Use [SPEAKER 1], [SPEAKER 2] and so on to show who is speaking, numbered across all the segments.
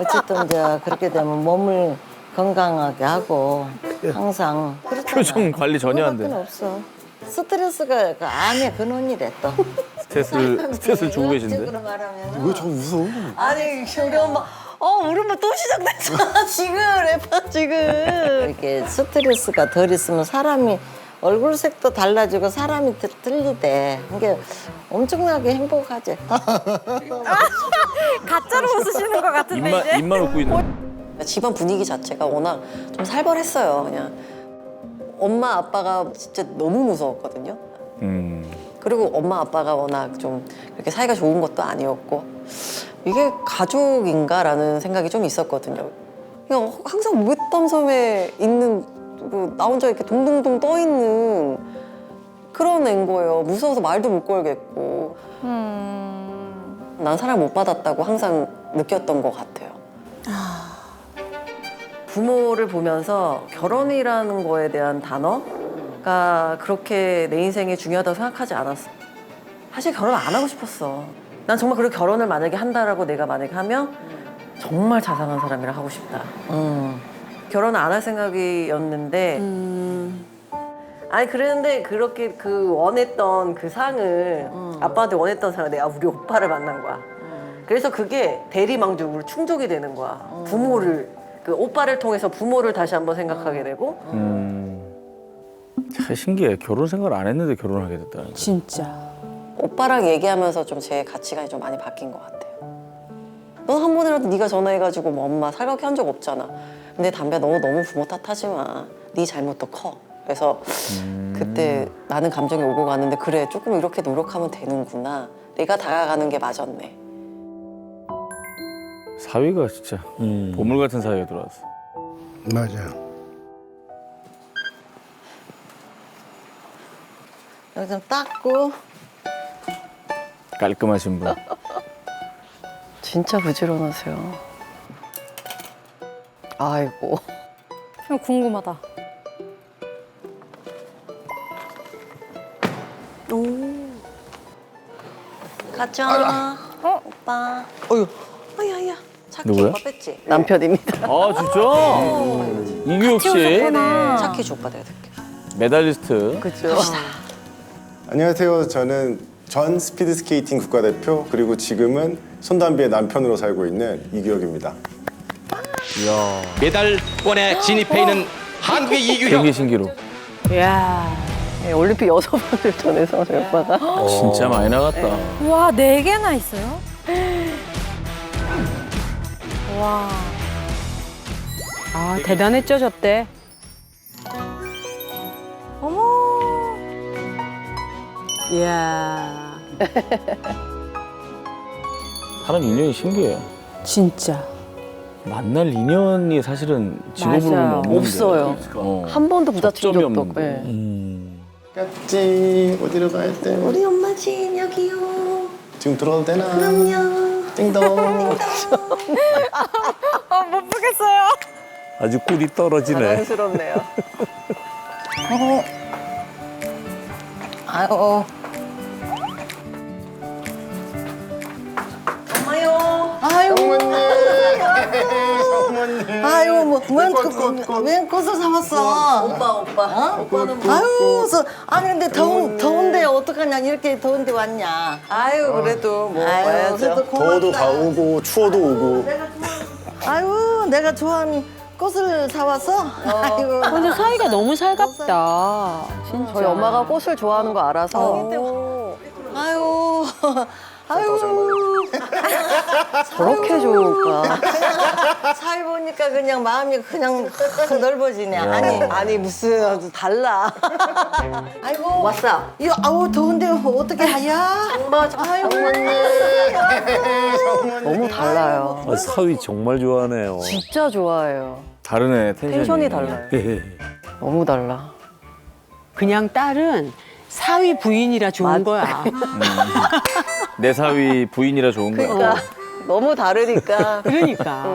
[SPEAKER 1] 어쨌든 이제 그렇게 되면 몸을 건강하게 하고 항상 그렇잖아.
[SPEAKER 2] 표정 관리 전혀 안
[SPEAKER 1] 그거밖에
[SPEAKER 2] 돼.
[SPEAKER 1] 없어. 스트레스가 그 암의 근원이래 또.
[SPEAKER 2] 스트레스를 스트레스를 주고 계신데.
[SPEAKER 1] 의학적으로 말하면
[SPEAKER 3] 왜저 웃어?
[SPEAKER 1] 아니 우리 엄마 어 우리 엄마 또 시작됐어 지금 래퍼 지금 이렇게 스트레스가 덜 있으면 사람이 얼굴 색도 달라지고 사람이 들- 들리대 이게 엄청나게 행복하지
[SPEAKER 4] 가짜로 웃으시는 것 같은데
[SPEAKER 2] 입만
[SPEAKER 4] 이제.
[SPEAKER 2] 입만 웃고 있는.
[SPEAKER 5] 집안 분위기 자체가 워낙 좀 살벌했어요. 그냥 엄마 아빠가 진짜 너무 무서웠거든요.
[SPEAKER 2] 음.
[SPEAKER 5] 그리고 엄마 아빠가 워낙 좀 그렇게 사이가 좋은 것도 아니었고 이게 가족인가라는 생각이 좀 있었거든요. 그냥 항상 무했던 섬에 있는 그 나 혼자 이렇게 동동동 떠 있는 그런 애인 거예요. 무서워서 말도 못 걸겠고
[SPEAKER 4] 음.
[SPEAKER 5] 난 사랑 못 받았다고 항상 느꼈던 것 같아요. 부모를 보면서 결혼이라는 거에 대한 단어가 그렇게 내 인생에 중요하다고 생각하지 않았어. 사실 결혼 안 하고 싶었어. 난 정말 그렇게 결혼을 만약에 한다라고 내가 만약에 하면 정말 자상한 사람이랑 하고 싶다.
[SPEAKER 1] 음.
[SPEAKER 5] 결혼 안 할 생각이었는데 아니 그랬는데 그렇게 그 원했던 그 상을 아빠한테 원했던 상을 내가 우리 오빠를 만난 거야. 그래서 그게 대리망족으로 충족이 되는 거야. 부모를 그 오빠를 통해서 부모를 다시 한번 생각하게 되고
[SPEAKER 2] 음. 참 신기해. 결혼 생각을 안 했는데 결혼하게 됐다는 거.
[SPEAKER 4] 진짜.
[SPEAKER 5] 오빠랑 얘기하면서 좀 제 가치관이 좀 많이 바뀐 것 같아요. 넌 한 번이라도 네가 전화해가지고 뭐 엄마 살갑게 한 적 없잖아. 근데 담배 너 너무 부모 탓하지 마. 네 잘못도 커. 그래서 그때 많은 감정이 오고 가는데 그래 조금 이렇게 노력하면 되는구나. 내가 다가가는 게 맞았네.
[SPEAKER 2] 사위가 진짜 보물 같은 사위가 들어왔어.
[SPEAKER 3] 맞아요.
[SPEAKER 1] 여기 좀 닦고
[SPEAKER 2] 깔끔하신 분.
[SPEAKER 5] 진짜 부지런하세요. 아이고.
[SPEAKER 4] 좀 궁금하다.
[SPEAKER 5] 가자.
[SPEAKER 4] 어?
[SPEAKER 5] 오빠. 어휴. 아야야. 착해.
[SPEAKER 2] 누구야?
[SPEAKER 5] 오빠 뺐지? 남편입니다.
[SPEAKER 2] 아 진짜? 이규혁 씨
[SPEAKER 4] 오셨구나.
[SPEAKER 5] 착해 줘 오빠 내가 들게.
[SPEAKER 2] 메달리스트.
[SPEAKER 5] 그죠?
[SPEAKER 3] 안녕하세요. 저는 전 스피드 스케이팅 국가대표 그리고 지금은 손담비의 남편으로 살고 있는 이규혁입니다.
[SPEAKER 2] 이야.
[SPEAKER 6] 메달권에 진입해 있는 한국의 이규형
[SPEAKER 2] 경기 신기록.
[SPEAKER 4] 이야.
[SPEAKER 5] 네, 올림픽 여섯 번을 전해서 저희 오빠가.
[SPEAKER 2] 진짜 많이 나갔다.
[SPEAKER 4] 와, 네 개나 있어요? 와. 아, 대단했죠, 저 때. 어머. 이야.
[SPEAKER 2] 사람 인연이 신기해.
[SPEAKER 4] 진짜.
[SPEAKER 2] 만날 인연이 사실은 직업으로는
[SPEAKER 4] 맞아요.
[SPEAKER 2] 없는데.
[SPEAKER 5] 없어요.
[SPEAKER 2] 어.
[SPEAKER 5] 한 번도 부딪힌
[SPEAKER 2] 접점이
[SPEAKER 5] 적도 없고.
[SPEAKER 2] 없는데.
[SPEAKER 5] 예.
[SPEAKER 2] 음.
[SPEAKER 3] 깍지 어디로 가야 돼?
[SPEAKER 5] 우리 엄마 집 여기요.
[SPEAKER 3] 지금 들어도 되나?
[SPEAKER 5] 그럼요.
[SPEAKER 3] 띵동.
[SPEAKER 4] 아, 못 보겠어요.
[SPEAKER 2] 아주 꿀이 떨어지네.
[SPEAKER 5] 자랑스럽네요.
[SPEAKER 1] 아이고 아이고
[SPEAKER 5] 엄마요.
[SPEAKER 1] 아이고
[SPEAKER 3] 어머니.
[SPEAKER 1] 아이고 뭐웬
[SPEAKER 3] 꽃, 꽃, 꽃.
[SPEAKER 1] 웬 꽃을 사왔어
[SPEAKER 5] 오빠 오빠. 오빠는 뭐.
[SPEAKER 1] 아유 저 아니 근데 더운 더운데 어떡하냐 이렇게 더운데 왔냐
[SPEAKER 5] 아유 그래도 뭐
[SPEAKER 1] 아유
[SPEAKER 5] 와야죠.
[SPEAKER 1] 그래도
[SPEAKER 3] 더워도
[SPEAKER 1] 고맙다.
[SPEAKER 3] 가오고 추워도 오고.
[SPEAKER 1] 아유 내가 좋아하는 꽃을 사와서 아이고
[SPEAKER 4] 근데 사이가 너무 살갑다. 진짜.
[SPEAKER 5] 저희 엄마가 꽃을 좋아하는 거 알아서
[SPEAKER 1] 아유 아유
[SPEAKER 5] 저렇게 좋을까?
[SPEAKER 1] 사위 보니까 그냥 마음이 그냥 넓어지네 아니
[SPEAKER 5] 아니 무슨 달라.
[SPEAKER 1] 아이고
[SPEAKER 5] 왔어.
[SPEAKER 1] 이거 아우 더운데 어떻게 하냐
[SPEAKER 5] 엄마
[SPEAKER 1] 아이고
[SPEAKER 5] 너무 달라요.
[SPEAKER 2] 아, 사위 정말 좋아하네요.
[SPEAKER 5] 진짜 좋아해요.
[SPEAKER 2] 다르네 텐션이.
[SPEAKER 5] 텐션이 달라요. 너무 달라.
[SPEAKER 7] 그냥 딸은 사위 부인이라 좋은 거야.
[SPEAKER 2] 내 사위 부인이라 좋은 거야.
[SPEAKER 5] 그러니까 너무 다르니까.
[SPEAKER 7] 그러니까.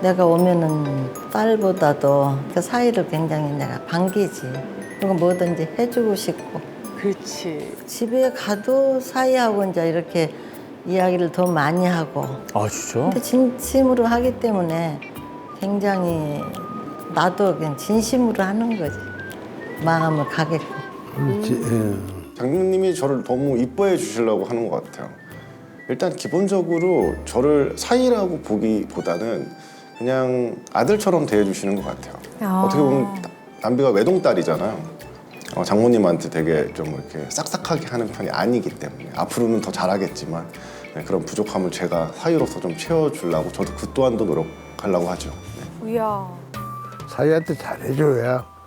[SPEAKER 1] 내가 오면은 딸보다도 그 사이를 굉장히 내가 반기지 그리고 뭐든지 해주고 싶고
[SPEAKER 7] 그렇지.
[SPEAKER 1] 집에 가도 사이하고 이제 이렇게 이야기를 더 많이 하고
[SPEAKER 2] 아 진짜?
[SPEAKER 1] 근데 진심으로 하기 때문에 굉장히 나도 그냥 진심으로 하는 거지 마음을 가겠고
[SPEAKER 3] 장모님이 저를 너무 이뻐해 주시려고 하는 것 같아요. 일단 기본적으로 저를 사이라고 보기보다는 그냥 아들처럼 대해주시는 것 같아요. 어떻게 보면 남비가 외동딸이잖아요. 어, 장모님한테 되게 좀 이렇게 싹싹하게 하는 편이 아니기 때문에 앞으로는 더 잘하겠지만 네, 그런 부족함을 제가 사이로서 좀 채워주려고 저도 그 또한도 노력하려고 하죠. 네.
[SPEAKER 8] 사이한테 잘해줘야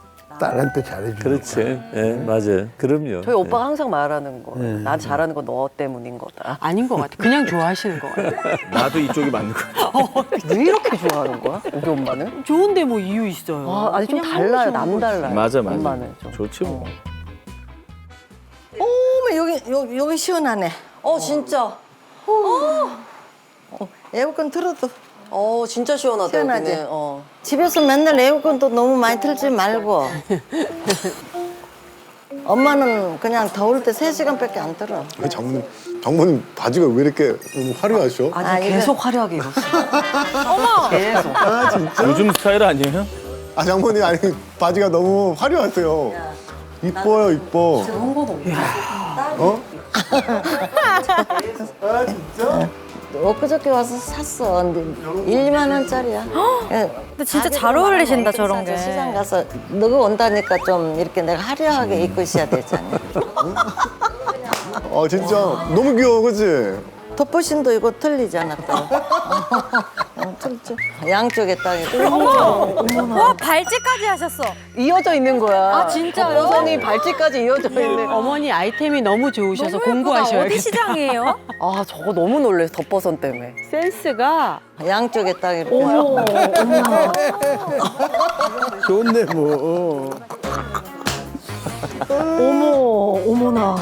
[SPEAKER 8] 딸한테 잘해줘.
[SPEAKER 2] 그렇지. 예, 맞아요. 그럼요.
[SPEAKER 5] 저희 오빠가 항상 말하는 거. 나 잘하는 건 너 때문인 거다.
[SPEAKER 7] 아닌 것 같아. 그냥 좋아하시는 것 같아.
[SPEAKER 2] 나도 이쪽이 맞는 거.
[SPEAKER 5] 왜 이렇게 좋아하는 거야? 우리 엄마는?
[SPEAKER 7] 좋은데 뭐 이유 있어요.
[SPEAKER 5] 아, 아니 좀
[SPEAKER 7] 그냥
[SPEAKER 5] 달라요.
[SPEAKER 7] 너무 좋은 거지.
[SPEAKER 5] 남달라요.
[SPEAKER 2] 맞아 맞아.
[SPEAKER 5] 엄마는 좀.
[SPEAKER 2] 좋지 뭐.
[SPEAKER 1] 어머 여기 여기, 여기 시원하네
[SPEAKER 5] 어 진짜.
[SPEAKER 1] 어, 에어컨 틀어도
[SPEAKER 5] 어 진짜 시원하다
[SPEAKER 1] 시원하지?
[SPEAKER 5] 여기는. 어.
[SPEAKER 1] 집에서 맨날 에어컨도 너무 많이 틀지 말고 엄마는 그냥 더울 때 세시간밖에안 틀어
[SPEAKER 3] 왜 장모님, 장모님 바지가 왜 이렇게 너무 화려하셔?
[SPEAKER 5] 아니
[SPEAKER 1] 아, 이거-
[SPEAKER 5] 계속 화려하게 입었어. 어머. 계속.
[SPEAKER 3] 아 진짜?
[SPEAKER 2] 요즘 스타일 아니에요?
[SPEAKER 3] 아 장모님 아니 바지가 너무 화려하세요. 이뻐요 이뻐.
[SPEAKER 5] 그런 건 없어.
[SPEAKER 3] 어?
[SPEAKER 1] 엊그저께 와서 샀어. 근데 1, 2만 원짜리야. 근데
[SPEAKER 9] 진짜 잘 어울리신다, 저런 게.
[SPEAKER 1] 시장 가서 너가 온다니까 좀 이렇게 내가 화려하게 입고 있어야 되잖아
[SPEAKER 3] 아 진짜. 너무 귀여워 그치?
[SPEAKER 1] 덮보신도 이거 어, 틀죠 양쪽에 딱 이렇게
[SPEAKER 9] 와 발찌까지 하셨어.
[SPEAKER 5] 이어져 있는 거야.
[SPEAKER 9] 아, 진짜요?
[SPEAKER 5] 덮버선이 발찌까지 이어져 있는.
[SPEAKER 7] 어머니 아이템이 너무 좋으셔서
[SPEAKER 9] 너무 예쁘다.
[SPEAKER 7] 공부하셔야겠다.
[SPEAKER 9] 어디 시장이에요?
[SPEAKER 5] 아 저거 너무 놀래 덮버선 때문에.
[SPEAKER 7] 센스가
[SPEAKER 1] 양쪽에 딱 이렇게
[SPEAKER 8] 좋네 뭐.
[SPEAKER 5] 어머 어머나.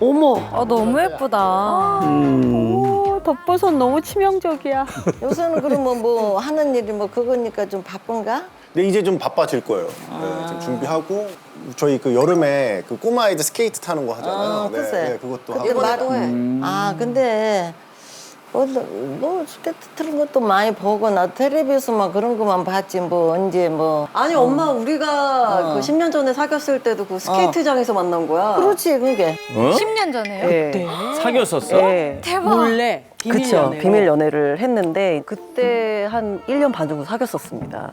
[SPEAKER 5] 어머.
[SPEAKER 9] 아 너무 예쁘다.
[SPEAKER 7] 오, 덮버섯 너무 치명적이야.
[SPEAKER 1] 요새는 그러면 뭐 하는 일이 뭐 그거니까 좀 바쁜가?
[SPEAKER 3] 근데 이제 좀 바빠질 거예요. 네, 지금 준비하고 저희 그 여름에 그 꼬마 아이들 스케이트 타는 거 하잖아요.
[SPEAKER 1] 아,
[SPEAKER 3] 네,
[SPEAKER 1] 글쎄.
[SPEAKER 3] 네, 그것도 하고.
[SPEAKER 5] 또 해.
[SPEAKER 1] 아 근데 뭐, 뭐 스케이트 틀은 것도 많이 보고 나 텔레비에서만 그런 것만 봤지 뭐 언제 뭐
[SPEAKER 5] 아니 엄마 우리가 그 10년 전에 사귀었을 때도 그 스케이트장에서 만난 거야.
[SPEAKER 1] 그렇지 그게
[SPEAKER 2] 어?
[SPEAKER 9] 10년 전에요?
[SPEAKER 5] 네.
[SPEAKER 2] 사귀었었어?
[SPEAKER 5] 네.
[SPEAKER 9] 대박.
[SPEAKER 7] 몰래 비밀
[SPEAKER 5] 그쵸
[SPEAKER 7] 연애로.
[SPEAKER 5] 비밀 연애를 했는데 그때 한 1년 반 정도 사귀었었습니다.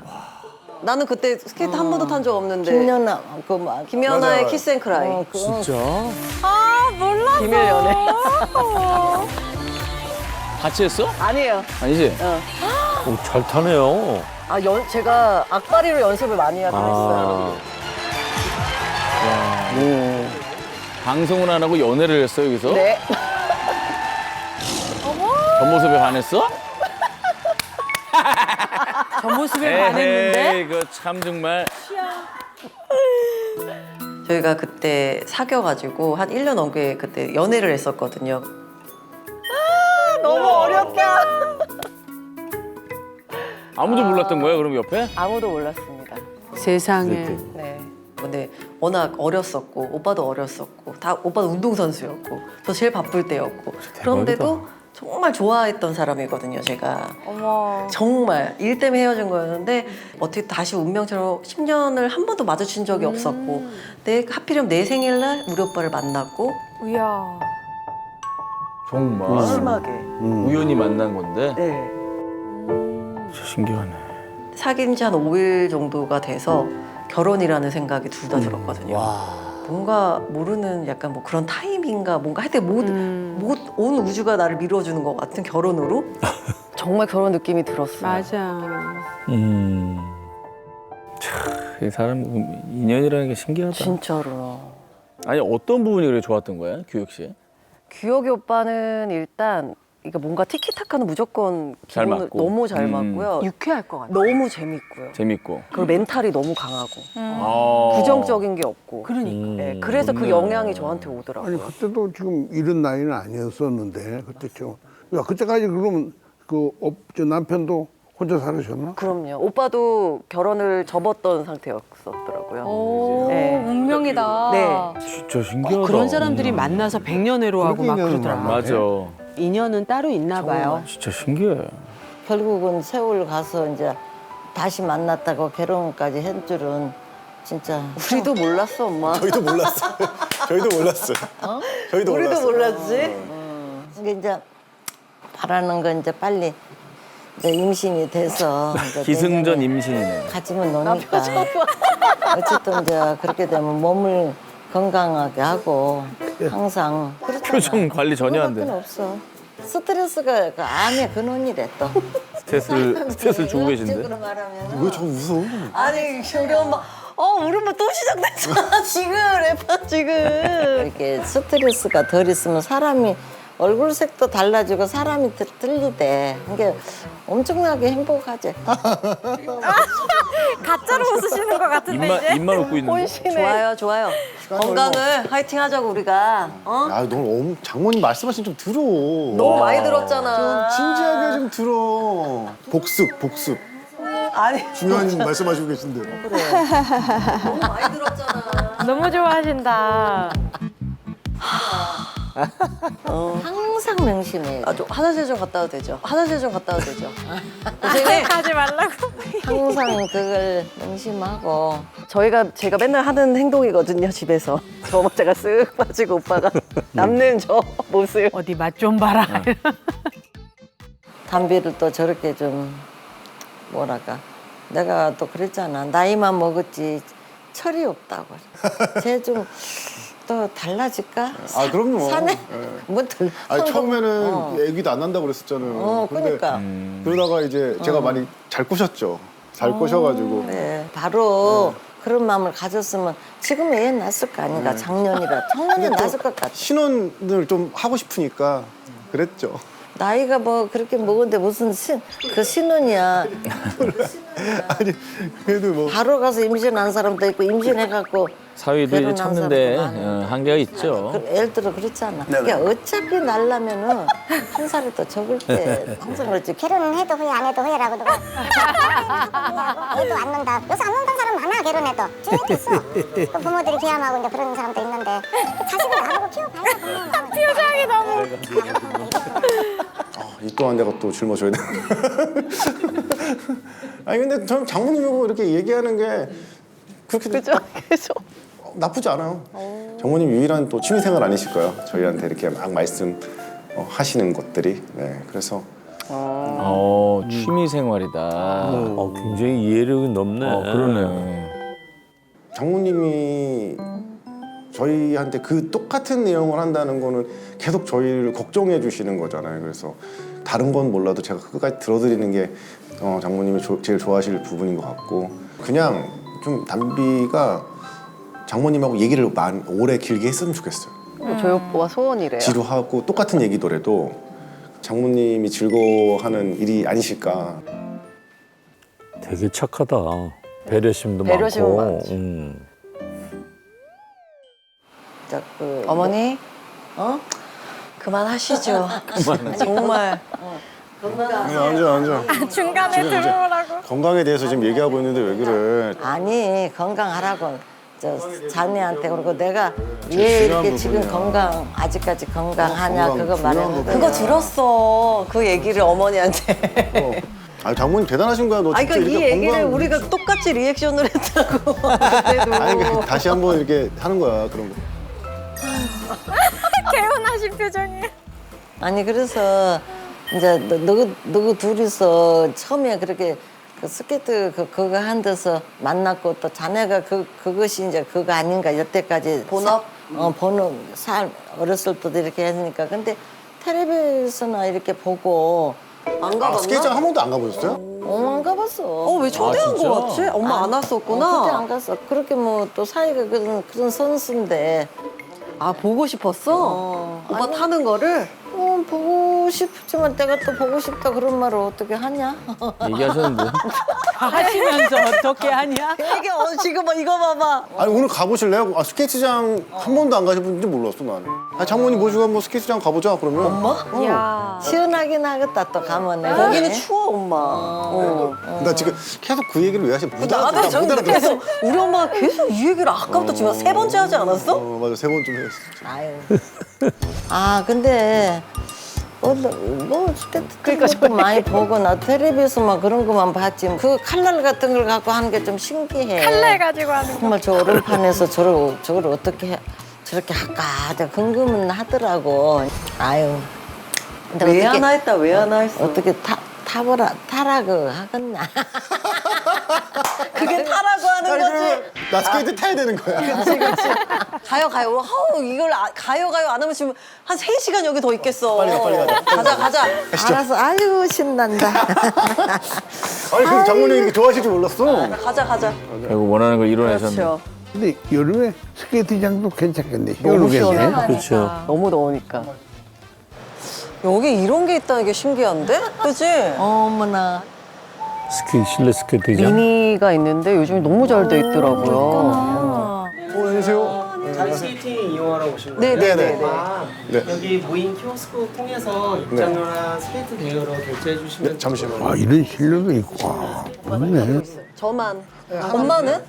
[SPEAKER 5] 나는 그때 스케이트 한 번도 탄 적 없는데
[SPEAKER 1] 김연아 그뭐
[SPEAKER 5] 김연아의
[SPEAKER 3] 맞아요.
[SPEAKER 5] 키스 앤 크라이
[SPEAKER 1] 어, 그,
[SPEAKER 2] 진짜?
[SPEAKER 9] 아 몰랐어.
[SPEAKER 5] 비밀 연애
[SPEAKER 2] 같이 했어?
[SPEAKER 5] 아니에요.
[SPEAKER 2] 아니지?
[SPEAKER 5] 어.
[SPEAKER 2] 오, 잘 타네요.
[SPEAKER 5] 아 연, 제가 악바리로 연습을 많이 하긴 했어요.
[SPEAKER 2] 아. 와. 방송을 안 하고 연애를 했어 여기서?
[SPEAKER 5] 네.
[SPEAKER 2] 겉모습에 반했어?
[SPEAKER 7] 저 모습에 반했는데
[SPEAKER 2] 에이, 이거 참 정말.
[SPEAKER 5] 저희가 그때 사귀어가지고 한 1년 넘게 그때 연애를 했었거든요.
[SPEAKER 2] 아무도 몰랐던 거야 그럼 옆에?
[SPEAKER 5] 아무도 몰랐습니다.
[SPEAKER 7] 세상에.
[SPEAKER 5] 네. 근데 워낙 어렸었고 오빠도 어렸었고 다 오빠도 운동선수였고 저 제일 바쁠 때였고 그런데도 정말 좋아했던 사람이거든요 제가
[SPEAKER 9] 어머.
[SPEAKER 5] 정말 일 때문에 헤어진 거였는데 어떻게 다시 운명처럼 10년을 한 번도 마주친 적이 없었고 근데 하필이면 내 생일날 우리 오빠를 만났고
[SPEAKER 9] 이야.
[SPEAKER 2] 정말
[SPEAKER 5] 심하게
[SPEAKER 2] 우연히 만난 건데.
[SPEAKER 5] 네.
[SPEAKER 2] 진짜 신기하네.
[SPEAKER 5] 사귄 지 한 5일 정도가 돼서 결혼이라는 생각이 둘 다 들었거든요. 뭔가 모르는 약간 뭐 그런 타임인가 뭔가 하여튼 모,
[SPEAKER 7] 음.
[SPEAKER 5] 모, 온 우주가 나를 밀어주는 것 같은 결혼으로 정말 결혼 느낌이 들었어요.
[SPEAKER 7] 맞아.
[SPEAKER 2] 음. 참, 이 사람 인연이라는 게 신기하다.
[SPEAKER 5] 진짜로.
[SPEAKER 2] 아니 어떤 부분이 그렇게 좋았던 거야, 규혁 씨?
[SPEAKER 5] 규혁이 오빠는 일단 이게 뭔가 티키타카는 무조건
[SPEAKER 2] 잘 맞고.
[SPEAKER 5] 너무 잘
[SPEAKER 2] 음.
[SPEAKER 5] 맞고요.
[SPEAKER 7] 유쾌할 것 같아.
[SPEAKER 5] 너무 재밌고요.
[SPEAKER 2] 재밌고.
[SPEAKER 5] 그리고 멘탈이 너무 강하고
[SPEAKER 2] 아.
[SPEAKER 5] 부정적인 게 없고.
[SPEAKER 7] 그러니까.
[SPEAKER 2] 음,
[SPEAKER 5] 네, 그래서 그. 영향이 저한테 오더라고요.
[SPEAKER 8] 아니 그때도 지금 이런 나이는 아니었었는데 그때 좀. 야 그때까지 그러면 그 업, 저 남편도 혼자 살으셨나?
[SPEAKER 5] 그럼요. 오빠도 결혼을 접었던 상태였었더라고요.
[SPEAKER 9] 오
[SPEAKER 5] 네.
[SPEAKER 9] 운명이다.
[SPEAKER 5] 네.
[SPEAKER 2] 진짜 신기하다.
[SPEAKER 7] 그런 사람들이 만나서 백년해로 하고 막 그러더라.
[SPEAKER 2] 맞아.
[SPEAKER 7] 인연은 따로 있나 봐요.
[SPEAKER 2] 진짜 신기해.
[SPEAKER 1] 결국은 세월 가서 이제 다시 만났다고 결혼까지 한 줄은 진짜
[SPEAKER 5] 우리도 몰랐어 엄마.
[SPEAKER 3] 저희도 몰랐어요. 저희도 몰랐어요. 저희도
[SPEAKER 1] 우리도
[SPEAKER 3] 몰랐어요.
[SPEAKER 1] 몰랐지. 이게 이제 바라는 건 이제 빨리 이제 임신이 돼서 이제
[SPEAKER 2] 기승전 임신이네.
[SPEAKER 1] 가지면 노니까 어쨌든 이제 그렇게 되면 몸을 건강하게 하고 항상 그렇잖아.
[SPEAKER 2] 표정 관리 전혀 안
[SPEAKER 1] 그거밖에
[SPEAKER 2] 돼.
[SPEAKER 1] 없어. 스트레스가 그 암의 근원이래 또.
[SPEAKER 2] 스트레스를 스트레스를 주고 계신데.
[SPEAKER 1] 말하면
[SPEAKER 3] 왜저 웃어?
[SPEAKER 1] 아니 우리 엄마 어 우리 엄마 또 시작됐잖아 지금 래퍼 지금 이렇게 스트레스가 덜 있으면 사람이 얼굴 색도 달라지고 사람이 들- 들리대 이게 엄청나게 행복하지
[SPEAKER 9] 가짜로 웃으시는 것 같은데
[SPEAKER 2] 입만
[SPEAKER 9] 이제.
[SPEAKER 2] 입만 웃고 있는데.
[SPEAKER 5] 좋아요 좋아요. 건강을 화이팅 하자고 우리가. 어?
[SPEAKER 3] 야, 너 너무 장모님 말씀하신 좀 들어.
[SPEAKER 5] 너무 많이 들었잖아.
[SPEAKER 3] 좀 진지하게 좀 들어. 복습, 복습.
[SPEAKER 5] 아니
[SPEAKER 3] 중요한 말씀하시고 계신데.
[SPEAKER 5] 너무 많이 들었잖아.
[SPEAKER 9] 너무 좋아하신다.
[SPEAKER 1] 항상 명심해
[SPEAKER 5] 아, 저 화장실 좀 갔다 와도 되죠? 화장실 좀 갔다 와도 되죠? 선생님,
[SPEAKER 9] 하지 말라고.
[SPEAKER 1] 항상 그걸 명심하고
[SPEAKER 5] 저희가 제가 맨날 하는 행동이거든요 집에서. 저 모자가 쓱 빠지고 오빠가 남는 저 모습.
[SPEAKER 7] 어디 맛 좀 봐라.
[SPEAKER 1] 담배를 또 저렇게 좀 뭐랄까 내가 또 그랬잖아 나이만 먹었지 철이 없다고 쟤 좀 또 달라질까?
[SPEAKER 3] 아, 그럼요.
[SPEAKER 1] 사내
[SPEAKER 3] 예.
[SPEAKER 1] 뭐 들,
[SPEAKER 3] 아니, 처음에는
[SPEAKER 1] 어.
[SPEAKER 3] 애기도 안 난다고 그랬었잖아요.
[SPEAKER 1] 어,
[SPEAKER 3] 근데
[SPEAKER 1] 그러니까.
[SPEAKER 3] 그러다가 이제 제가 많이 잘 꼬셨죠. 잘 꼬셔가지고.
[SPEAKER 1] 네, 바로 그런 마음을 가졌으면 지금 애 낳았을 거 아닌가 작년이라 작년에 낳았을 것 같아
[SPEAKER 3] 신혼을 좀 하고 싶으니까 그랬죠.
[SPEAKER 1] 나이가 뭐 그렇게 먹었는데 무슨 신, 그 신혼이야
[SPEAKER 3] 아니, 그래도 뭐.
[SPEAKER 1] 바로 가서 임신한 사람도 있고 임신해갖고
[SPEAKER 2] 사위도 이제
[SPEAKER 1] 결혼한
[SPEAKER 2] 참는데
[SPEAKER 1] 사람도.
[SPEAKER 2] 어, 한계가 있죠.
[SPEAKER 1] 그, 예를 들어 그렇잖아. 그러니까 어차피 날라면은 한 살이 더 적을 때 항상 그렇지.
[SPEAKER 10] 결혼은 해도 후회 안 해도 후회라고 누가 애도 안 논다 요새 안 논다는 사람 많아 결혼해도 또 부모들이 비하하고 이제 그런 사람도 있는데 자식을 나보고 키워봐야 부모는
[SPEAKER 9] 표정이 너무.
[SPEAKER 3] 아, 이 또한 내가 또 짊어져야 돼. 아니 근데 저는 장모님하고 이렇게 얘기하는 게 그렇게 그죠? 나쁘지 않아요. 장모님 유일한 또 취미생활 아니실까요? 저희한테 이렇게 막 말씀 어, 하시는 것들이. 네, 그래서
[SPEAKER 2] 어 취미 생활이다.
[SPEAKER 11] 어, 굉장히 이해력이 높네.
[SPEAKER 2] 어 그러네.
[SPEAKER 3] 장모님이 저희한테 그 똑같은 내용을 한다는 거는 계속 저희를 걱정해 주시는 거잖아요. 그래서 다른 건 몰라도 제가 끝까지 들어드리는 게 어, 장모님이 조- 제일 좋아하실 부분인 것 같고 그냥 좀 담비가 장모님하고 얘기를 많이 오래 길게 했으면 좋겠어요.
[SPEAKER 5] 저희 오빠와 소원이래요.
[SPEAKER 3] 지루하고 똑같은 얘기더라도 장모님이 즐거워하는 일이 아니실까.
[SPEAKER 11] 되게 착하다. 배려심도
[SPEAKER 5] 배려심은
[SPEAKER 11] 많고.
[SPEAKER 5] 많지.
[SPEAKER 11] 음.
[SPEAKER 1] 자, 그
[SPEAKER 5] 어머니
[SPEAKER 1] 어?
[SPEAKER 5] 그만하시죠. 정말
[SPEAKER 3] 앉아 앉아.
[SPEAKER 9] 중간에 들어오라고.
[SPEAKER 3] 건강에 대해서 지금 얘기하고 있는데 왜 그래?
[SPEAKER 1] 아니 건강하라고 저 자네한테 그리고 내가 왜
[SPEAKER 3] 중요한
[SPEAKER 1] 이렇게 지금
[SPEAKER 3] 부분이야.
[SPEAKER 1] 건강 아직까지 건강하냐
[SPEAKER 3] 건강
[SPEAKER 1] 그거
[SPEAKER 3] 중요한
[SPEAKER 1] 말했는데
[SPEAKER 5] 그거 들었어. 그 얘기를 어머니한테.
[SPEAKER 3] 어. 아 장모님 대단하신 거야. 너
[SPEAKER 5] 아니
[SPEAKER 3] 진짜
[SPEAKER 5] 그러니까 이
[SPEAKER 3] 이렇게
[SPEAKER 5] 얘기를
[SPEAKER 3] 건강-
[SPEAKER 5] 우리가 똑같이 리액션을 했다고. 그때도.
[SPEAKER 3] 아니 그러니까 다시 한번 이렇게 하는 거야 그런 거.
[SPEAKER 9] 개운하신 표정이.
[SPEAKER 1] 아니 그래서 이제 너, 누구 둘이서 처음에 그렇게 그 스케이트 그 그거 한 데서 만났고 또 자네가 그 그것이 이제 그거 아닌가 여태까지
[SPEAKER 5] 본업?
[SPEAKER 1] 사- 어 본업 살 어렸을 때도 이렇게 했으니까 근데 텔레비전이나 이렇게 보고
[SPEAKER 5] 안
[SPEAKER 3] 아,
[SPEAKER 5] 가봤나?
[SPEAKER 3] 스케이트장 한 번도 안 가보셨어요?
[SPEAKER 1] 어, 안 가봤어.
[SPEAKER 5] 어 왜 초대한
[SPEAKER 2] 진짜?
[SPEAKER 5] 거 같지? 엄마 안
[SPEAKER 1] 어,
[SPEAKER 5] 왔었구나.
[SPEAKER 1] 그때 안 갔어. 그렇게 뭐 또 사이가 그런 그런 선수인데
[SPEAKER 5] 아 보고 싶었어?
[SPEAKER 1] 어,
[SPEAKER 5] 오빠
[SPEAKER 1] 아니.
[SPEAKER 5] 타는 거를?
[SPEAKER 1] 어, 보고 싶지만 내가 또 보고 싶다 그런 말을 어떻게 하냐?
[SPEAKER 2] 얘기하셨는데.
[SPEAKER 7] 하시면서 어떻게 하냐?
[SPEAKER 5] 이게 어, 지금 뭐 이거 봐봐.
[SPEAKER 3] 아니 오늘 가보실래요? 아 스케이트장 한 번도 안 가셔본지 몰랐어 나는. 아 장모님 모시고 한번 스케이트장 가보자 그러면. 엄마?
[SPEAKER 9] 야.
[SPEAKER 1] 시원하긴 하겠다 또 가면 내가.
[SPEAKER 5] 거기는 추워 엄마. 어.
[SPEAKER 3] 나 지금 계속 그 얘기를 왜 하시는 못 알아?
[SPEAKER 5] 나도
[SPEAKER 3] 알아들었어.
[SPEAKER 5] 계속 우리 엄마가 계속 이 얘기를 아까부터 지금 세 번째 하지 않았어?
[SPEAKER 3] 어 맞아 세 번 좀 했어.
[SPEAKER 1] 아유. 아 근데 어, 뭐 스케이트 그러니까 것도 많이 보고 나 텔레비에서만 그런 것만 봤지. 그 칼날 같은 걸 갖고 하는 게 좀 신기해.
[SPEAKER 9] 칼날 가지고 하는 거.
[SPEAKER 1] 정말 저 오른판에서 저를 저걸 어떻게 해- 저렇게 할까 내가 궁금은 하더라고. 아유. 근데
[SPEAKER 5] 왜
[SPEAKER 1] 어떻게-
[SPEAKER 5] 하나 했다 왜 하나 했어?
[SPEAKER 1] 어떻게 타 타보라 타라고 하겠나
[SPEAKER 5] 그게 타라고 하는 거지
[SPEAKER 3] 나 스케이트 타야 되는 거야.
[SPEAKER 5] 가요 가요 하우 이걸 아- 가요 가요 안 하면 지금 한 3시간 여기 더 있겠어
[SPEAKER 3] 빨리 가, 빨리 가자.
[SPEAKER 5] 가자 가자
[SPEAKER 1] 알았어 아유 신난다
[SPEAKER 3] 아니 그 장모님 이렇게 좋아하실 줄 몰랐어.
[SPEAKER 5] 가자 가자
[SPEAKER 2] 결국 원하는 걸 이뤄내셨네.
[SPEAKER 5] 그렇죠
[SPEAKER 8] 근데 여름에 스케이트장도 괜찮겠네. 시원하겠네.
[SPEAKER 11] 그렇죠.
[SPEAKER 5] 너무 더우니까 여기 이런 게 있다는 게 신기한데 그지
[SPEAKER 1] 어머나
[SPEAKER 11] 스키 실내 스케이트장.
[SPEAKER 5] 미니가 있는데 요즘에 너무 잘 돼 있더라고요
[SPEAKER 3] 어, 안녕하세요.
[SPEAKER 12] 자리 스케이팅 이용하러 오신 거예요?
[SPEAKER 5] 네네네
[SPEAKER 3] 네.
[SPEAKER 12] 여기 모인 키오스크 통해서 입장료랑 스케이트 대여로 결제해 주시면
[SPEAKER 3] 네, 잠시만요.
[SPEAKER 8] 아, 이런 실내도 있고. 아, 맞네.
[SPEAKER 5] 저만 엄마는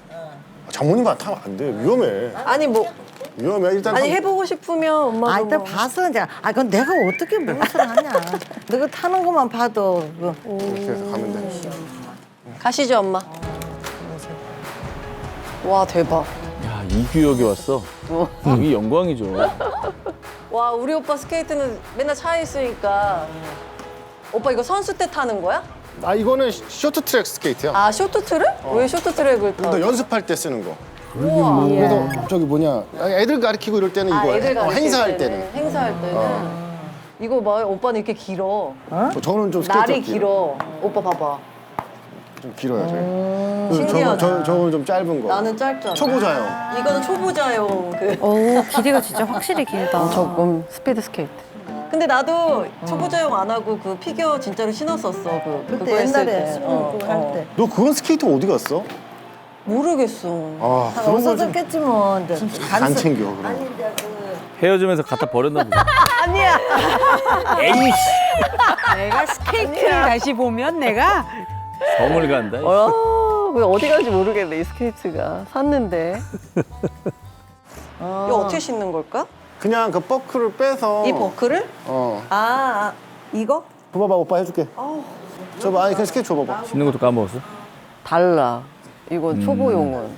[SPEAKER 3] 장모님만 타면 안 돼. 위험해.
[SPEAKER 5] 아니 뭐
[SPEAKER 3] 위험해. 일단
[SPEAKER 5] 아니
[SPEAKER 3] 한-
[SPEAKER 5] 해보고 싶으면 엄마도
[SPEAKER 1] 아 일단
[SPEAKER 5] 뭐.
[SPEAKER 1] 봐서 이제 아 그건 내가 어떻게 무엇을 하냐 내가 타는 것만 봐도 그
[SPEAKER 3] 이렇게 해서 가면 돼.
[SPEAKER 5] 가시죠 엄마 와 대박
[SPEAKER 2] 야 이규혁이 왔어. 이게 영광이죠.
[SPEAKER 5] 와 우리 오빠 스케이트는 맨날 차에 있으니까 오빠 이거 선수 때 타는 거야?
[SPEAKER 3] 아 이거는 쇼트트랙 스케이트야.
[SPEAKER 5] 아 쇼트트랙? 왜 쇼트트랙을 타?
[SPEAKER 3] 너 연습할 때 쓰는 거.
[SPEAKER 5] 우와.
[SPEAKER 3] 그래서 저기 뭐냐 애들 가르치고 이럴 때는
[SPEAKER 5] 아
[SPEAKER 3] 이거
[SPEAKER 5] 애들
[SPEAKER 3] 어,
[SPEAKER 5] 가르칠
[SPEAKER 3] 행사할
[SPEAKER 5] 때는,
[SPEAKER 3] 때는.
[SPEAKER 5] 행사할 때는. 이거 봐 오빠는 이렇게 길어.
[SPEAKER 3] 어, 저는 좀 스케이트가
[SPEAKER 5] 날이 길어 오빠 봐봐.
[SPEAKER 3] 좀 길어요 저희. 그래서
[SPEAKER 5] 신기하다.
[SPEAKER 3] 저, 저, 저는 좀 짧은 거.
[SPEAKER 5] 나는 짧잖아.
[SPEAKER 3] 초보자요.
[SPEAKER 5] 이거는 초보자용 그.
[SPEAKER 9] 오 길이가 진짜 확실히 길다.
[SPEAKER 5] 조금 스피드 스케이트. 근데 나도 초보자용 안 하고 그 피겨 진짜로 신었었어 그. 그거
[SPEAKER 1] 그때
[SPEAKER 5] 했을
[SPEAKER 1] 옛날에
[SPEAKER 5] 때.
[SPEAKER 1] 스무
[SPEAKER 5] 어,
[SPEAKER 1] 어,
[SPEAKER 5] 어.
[SPEAKER 1] 할 때.
[SPEAKER 3] 너 그건 스케이트 어디 갔어?
[SPEAKER 5] 모르겠어
[SPEAKER 3] 아 그런 걸좀
[SPEAKER 1] 없어졌겠지
[SPEAKER 3] 뭐안 챙겨 그런
[SPEAKER 1] 아니
[SPEAKER 3] 거.
[SPEAKER 1] 그
[SPEAKER 2] 헤어지면서 갖다 버렸나 보다.
[SPEAKER 7] 내가 스케이트를 다시 보면 내가
[SPEAKER 2] 성을 간다.
[SPEAKER 5] 어, 왜 어디 간지 모르겠네 이 스케이트가 샀는데 이거 어떻게 신는 걸까?
[SPEAKER 3] 그냥 그 버클을 빼서.
[SPEAKER 5] 이 버클을?
[SPEAKER 3] 어.
[SPEAKER 5] 아, 아 이거?
[SPEAKER 3] 줘봐봐 오빠 해줄게. 줘봐 아니 그 스케이트 줘봐봐.
[SPEAKER 2] 씻는 것도 까먹었어?
[SPEAKER 5] 달라 이건 초보용은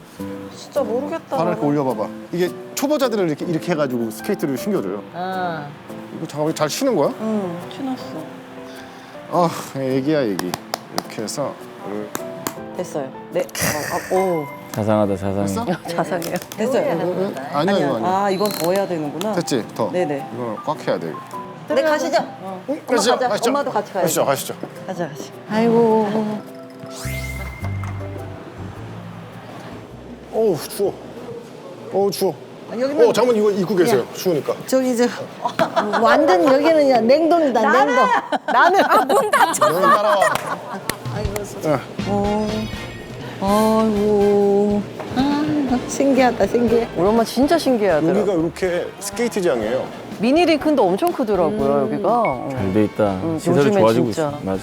[SPEAKER 5] 진짜 모르겠다
[SPEAKER 3] 발을 이렇게 올려봐봐. 이게 초보자들을 이렇게 이렇게 해가지고 스케이트를 신겨줘요.
[SPEAKER 1] 어.
[SPEAKER 3] 이거 잠깐만 잘 쉬는 거야?
[SPEAKER 5] 응 신었어
[SPEAKER 3] 아 애기야 애기. 이렇게 해서 이걸
[SPEAKER 5] 됐어요 네 어, 아, 오
[SPEAKER 2] 자상하다 자상해.
[SPEAKER 5] 자상해요 됐어요
[SPEAKER 3] 아니야 이거 아니야.
[SPEAKER 5] 아 이건 더 해야 되는구나
[SPEAKER 3] 됐지 더.
[SPEAKER 5] 네네
[SPEAKER 3] 이거 꽉 해야 돼. 이거.
[SPEAKER 5] 네 가시죠
[SPEAKER 3] 응, 가시죠.
[SPEAKER 5] 가자.
[SPEAKER 3] 가시죠.
[SPEAKER 5] 엄마도 같이 가야지.
[SPEAKER 3] 가시죠. 가시죠.
[SPEAKER 5] 가자 가자
[SPEAKER 1] 아이고
[SPEAKER 3] 어우 추워. 어우 추워.
[SPEAKER 1] 여기는
[SPEAKER 3] 어 장모님 이거 입고 계세요. 추우니까.
[SPEAKER 1] 저기 저 완전 여기는 야 냉동이다 냉동 나는 아문 닫혀
[SPEAKER 3] 너는 따라와. 야,
[SPEAKER 1] 아이고 아, 신기하다 신기해
[SPEAKER 5] 우리 엄마 진짜 신기하더라
[SPEAKER 3] 여기가 이렇게 스케이트장이에요.
[SPEAKER 5] 미니 링크인데 엄청 크더라고요 여기가 어.
[SPEAKER 2] 잘 돼 있다.
[SPEAKER 5] 응,
[SPEAKER 2] 시설이
[SPEAKER 5] 요즘엔
[SPEAKER 2] 좋아지고
[SPEAKER 5] 진짜.
[SPEAKER 2] 있어. 맞아.